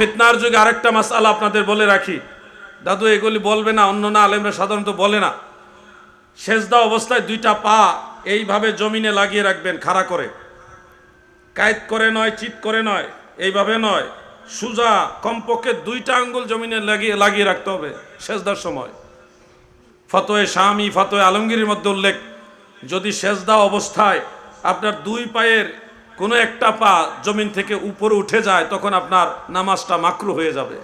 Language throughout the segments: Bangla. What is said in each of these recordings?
ফিতনার যুগে আরেকটা মাসালা আপনাদের বলে রাখি। দাদু, এগুলি বলবে না, অন্য না, আলেমরা সাধারণত বলে না। সেজদা অবস্থায় দুইটা পা এইভাবে জমিনে লাগিয়ে রাখবেন, খাড়া করে। কায়েত করে নয় চিত করে নয়, এইভাবে নয়। সুজা কমপক্ষে দুইটা আঙ্গুল জমিনে লাগিয়ে লাগিয়ে রাখতে হবে সেজদার সময়। ফতোয়ে স্বামী ফতোয়ে আলমগীরের মধ্যে উল্লেখ, যদি সেজদা অবস্থায় আপনার দুই পায়ের কোনো একটা পা জমিন থেকে উপরে উঠে যায়, তখন আপনার নামাজটা মাকরু হয়ে যাবে।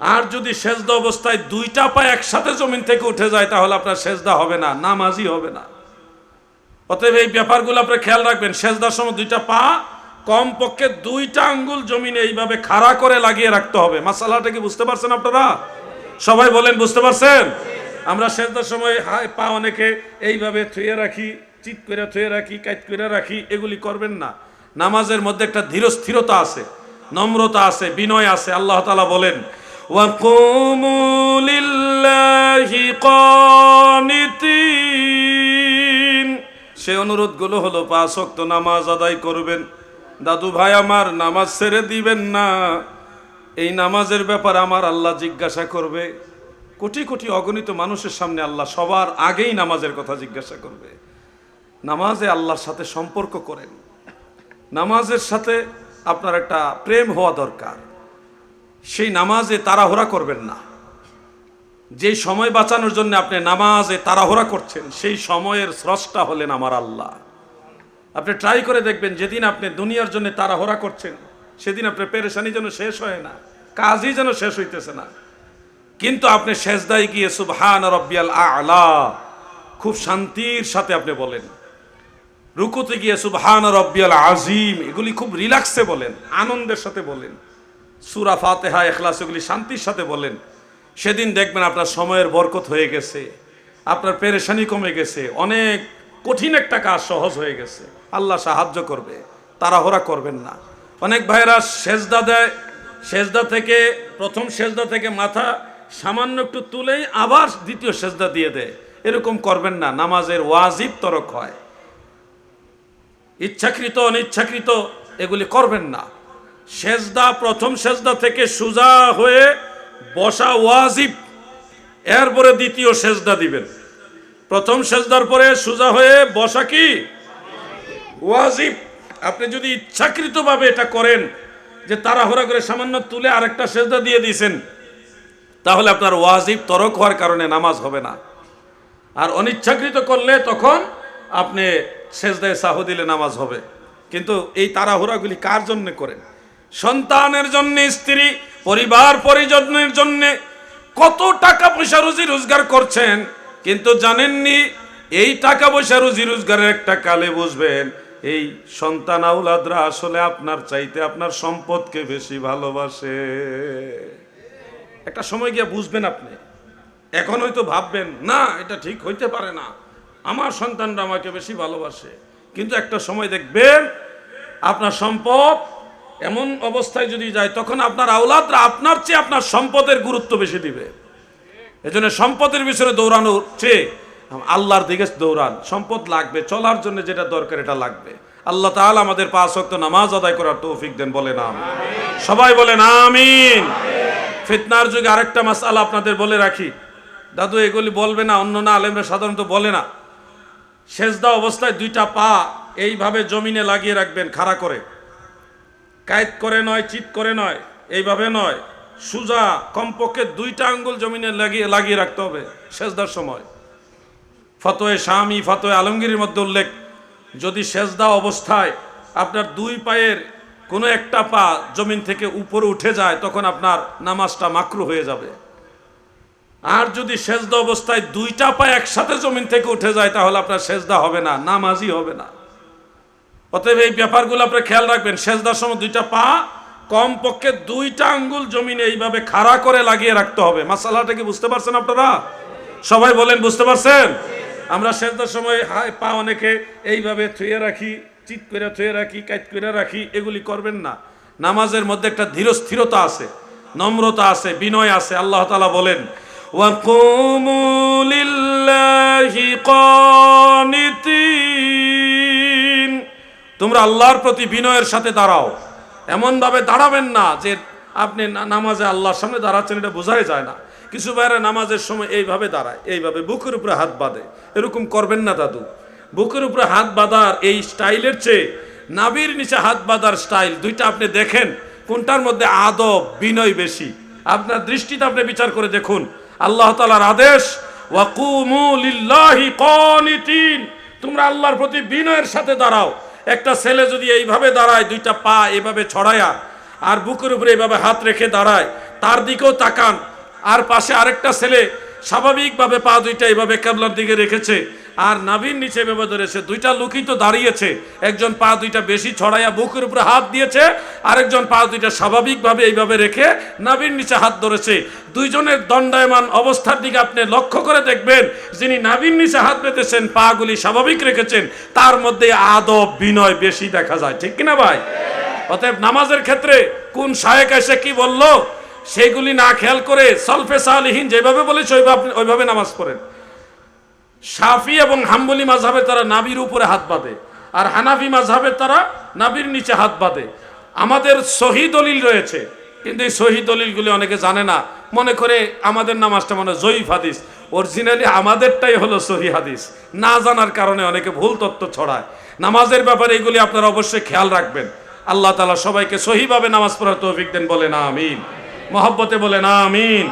আর যদি সেজদা অবস্থায় দুইটা পা একসাথে জমিন থেকে উঠে যায়, তাহলে আপনার সেজদা হবে না, নামাজই হবে না। অতএব এই ব্যাপারগুলো আপনি খেয়াল রাখবেন, সেজদার সময় দুইটা পা, কমপক্ষে দুইটা আঙ্গুল জমিনে এইভাবে খাড়া করে লাগিয়ে রাখতে হবে। মাসালাটা কি বুঝতে পারছেন আপনারা? সবাই বলেন, বুঝতে পারছেন? আমরা সেজদার সময় পা অনেকে এইভাবে থুয়ে রাখি টিপ করে থুয়ে রাখি কাইট করে রাখি, এগুলি করবেন না। নামাজের মধ্যে একটা ধীর স্থিরতা আছে, নম্রতা আছে, বিনয় আছে, আল্লাহ তালা বলেন সে অনুরোধগুলো হলো, পাঁচ শক্ত নামাজ আদায় করবেন। দাদু ভাই, আমার নামাজ ছেড়ে দিবেন না। এই নামাজের ব্যাপার আমার আল্লাহ জিজ্ঞাসা করবে। কোটি কোটি অগণিত মানুষের সামনে আল্লাহ সবার আগেই নামাজের কথা জিজ্ঞাসা করবে। নামাজে আল্লাহর সাথে সম্পর্ক করেন। নামাজের সাথে আপনার একটা প্রেম হওয়া দরকার। সেই নামাজে তাড়াহুড়া করবেন না। যেই সময় বাঁচানোর জন্য আপনি নামাজে তাড়াহুড়া করছেন, সেই সময়ের স্রষ্টা হলেন আমার আল্লাহ। আপনি ট্রাই করে দেখবেন, যেদিন আপনি দুনিয়ার জন্য তাড়াহুড়া করছেন, সেদিন আপনার পেরেশানি যেন শেষ হয় না, কাজই যেন শেষ হইতেছে না। কিন্তু আপনি শেষদায় গিয়ে সুবহান রব্বিয়াল আলা, খুব শান্তির সাথে আপনি বলেন রুকুতে গিয়ে সুবহান রব্বিয়াল আজিম এগুলি খুব রিল্যাক্সে বলেন, আনন্দের সাথে বলেন। সুরা ফাতেহা এখলাস এগুলি শান্তির সাথে বলেন। সেদিন দেখবেন আপনার সময়ের বরকত হয়ে গেছে, আপনার পেরেশানি কমে গেছে, অনেক কঠিন একটা কাজ সহজ হয়ে গেছে। আল্লাহ সাহায্য করবে, তাড়াহুড়া করবেন না। অনেক ভাইরা সেজদা দেয়, সেজদা থেকে, প্রথম সেজদা থেকে মাথা সামান্য একটু তুলেই আবার দ্বিতীয় সেজদা দিয়ে দেয়। এরকম করবেন না, নামাজের ওয়াজিব তরক হয়। ইচ্ছাকৃত, অনিচ্ছাকৃত, এগুলি করবেন না। সেজদা, প্রথম সেজদা থেকে সুজা হয়ে বসা ওয়াজিব, এরপরে দ্বিতীয় সেজদা দিবেন। প্রথম সেজদার পরে সুজা হয়ে বসা কি? ওয়াজিব। আপনি যদি ইচ্ছাকৃতভাবে এটা করেন, যে তাড়াহুড়া করে সামান্য তুলে আরেকটা সেজদা দিয়ে দিয়েছেন, তাহলে আপনার ওয়াজিব তরক হওয়ার কারণে নামাজ হবে না। আর অনিচ্ছাকৃত করলে তখন আপনি সেজদায় সাহ দিলে নামাজ হবে। কিন্তু এই তাড়াহুড়াগুলি কার জন্য করেন? সন্তানের জন্য, স্ত্রী, পরিবার, পরিজনের জন্য কত টাকা পয়সা রুজি রোজগার করছেন, কিন্তু জানেননি এই টাকা পয়সা রুজি রোজগারের একটা কালে বুঝবেন, এই সন্তান আউলাদরা আসলে আপনার চাইতে আপনার সম্পদকে বেশি ভালোবাসে। একটা সময় গিয়ে বুঝবেন আপনি। এখন হয়তো ভাববেন, না, এটা ঠিক হইতে পারে না। আমার সন্তানরা আমাকে বেশি ভালোবাসে। কিন্তু একটা সময় দেখবেন, আপনার সম্পদ এমন অবস্থায় যদি যায়, তখন আপনার আওলাদরা আপনার চেয়ে আপনার সম্পদের গুরুত্ব বেশি দিবে। এজন্য সম্পদের বিষয়ে দৌড়ানোর চেয়ে আল্লাহর দিকে দৌড়ান। সম্পদ লাগবে, চলার জন্য যেটা দরকার এটা লাগবে। আল্লাহ তাআলা আমাদের পাঁচ ওয়াক্ত নামাজ আদায় করার তৌফিক দেন, বলেন আমিন। সবাই বলেন আমিন। ফিতনার যুগে আরেকটা মাসালা আপনাদের বলে রাখি। দাদু, এগুলি বলবে না, অন্য না, আলেমরা সাধারণত বলে না। সেজদা অবস্থায় দুইটা পা এইভাবে জমিনে লাগিয়ে রাখবেন খাড়া করে। কায়েত করে নয়, চিত করে নয়, এইভাবে নয়। সুজা কমপক্ষে দুইটা আঙ্গুল জমিনে লাগিয়ে লাগিয়ে রাখতে হবে সেজদার সময়। ফতোয়ে স্বামী ফতোয়ে আলমগীরের মধ্যে উল্লেখ, যদি সেজদা অবস্থায় আপনার দুই পায়ের কোনো একটা পা জমিন থেকে উপরে উঠে যায়, তখন আপনার নামাজটা মাকরু হয়ে যাবে। আর যদি সেজদা অবস্থায় দুইটা পা একসাথে জমিন থেকে উঠে যায়, তাহলে আপনার সেজদা হবে না, নামাজই হবে না। অতএব এই ব্যাপারগুলো আপনি খেয়াল রাখবেন, সেজদার সময় দুইটা পা, কমপক্ষে দুইটা আঙ্গুল জমিনে এইভাবে খাড়া করে লাগিয়ে রাখতে হবে। মাসালাটা কি বুঝতে পারছেন আপনারা? সবাই বলেন, বুঝতে পারছেন? আমরা সেজদার সময় হায়, পা অনেকে এইভাবে থুয়ে রাখি, চিত করে থুয়ে রাখি, কাইত করে রাখি, এগুলি করবেন না। নামাজের মধ্যে একটা ধীর স্থিরতা আছে, নম্রতা আছে, বিনয় আছে, আল্লাহ তালা বলেন وَقُومُوا لِلَّهِ قَانِتِينَ তোমরা আল্লাহর প্রতি বিনয়ের সাথে দাঁড়াও এমন ভাবে দাঁড়াবেন না যে আপনি না- নামাজে আল্লাহর সামনে দাঁড়াচ্ছেন এটা বোঝাই যায় না কিছু বাইরে নামাজের সময় এইভাবে দাঁড়ায় এইভাবে বুকের উপরে হাত বাঁধে এরকম করবেন না দাদু বুকের উপরে হাত বাঁধার এই স্টাইলের চেয়ে নাবির নিচে হাত বাঁধার স্টাইল দুইটা আপনি দেখেন কোনটার মধ্যে আদব বিনয় বেশি আপনার দৃষ্টিতে আপনি বিচার করে দেখুন আল্লাহ তালার আদেশ তোমরা আল্লাহর প্রতি বিনয়ের সাথে দাঁড়াও। একটা ছেলে যদি এইভাবে দাঁড়ায়, দুইটা পা এভাবে ছড়ায়া, আর বুকের উপরে এইভাবে হাত রেখে দাঁড়ায়, তার দিকেও তাকান। আর পাশে আরেকটা ছেলে স্বাভাবিকভাবে পা দুইটা এইভাবে কেবলার দিকে রেখেছে। আর নাভির নিচে এভাবে ধরেছে। দুইটা লোকই তো দাঁড়িয়েছে। একজন পা দুইটা বেশি ছড়াইয়া বুকের উপরে হাত দিয়েছে, আরেকজন পা দুইটা স্বাভাবিকভাবে এইভাবে রেখে নাভির নিচে হাত ধরেছে। দুইজনের দণ্ডায়মান অবস্থার দিকে আপনি লক্ষ্য করে দেখবেন, যিনি নাভির নিচে হাত পেতেছেন পাগুলি স্বাভাবিক রেখেছেন, তার মধ্যে আদব বিনয় বেশি দেখা যায়। ঠিক কিনা ভাই? অতএব নামাজের ক্ষেত্রে কোন শায়েক এসে কি বলল সেগুলি না খেয়াল করে সলফে সালিহীন যেভাবে বলেছে, ওইভাবে ওইভাবে নামাজ পড়েন। শাফি এবং হাম্বলি মাঝহাবের তারা নাবির উপরে হাত বাঁধে, আর হানাফি মাঝহাবের তারা নাবির নিচে হাত বাঁধে। আমাদের সহি দলিল রয়েছে, কিন্তু এই সহি দলিলগুলি অনেকে জানে না। মনে করে আমাদের নামাজটা মানে জয়ীফ হাদিস অরিজিনালি আমাদেরটাই হলো সহি হাদিস। না জানার কারণে অনেকে ভুল তথ্য ছড়ায়। নামাজের ব্যাপারে এগুলি আপনারা অবশ্যই খেয়াল রাখবেন। আল্লাহ তালা সবাইকে সহিভাবে নামাজ পড়ার তৌফিক দেন বলে না আমিন। মহব্বতে বলে না আমিন।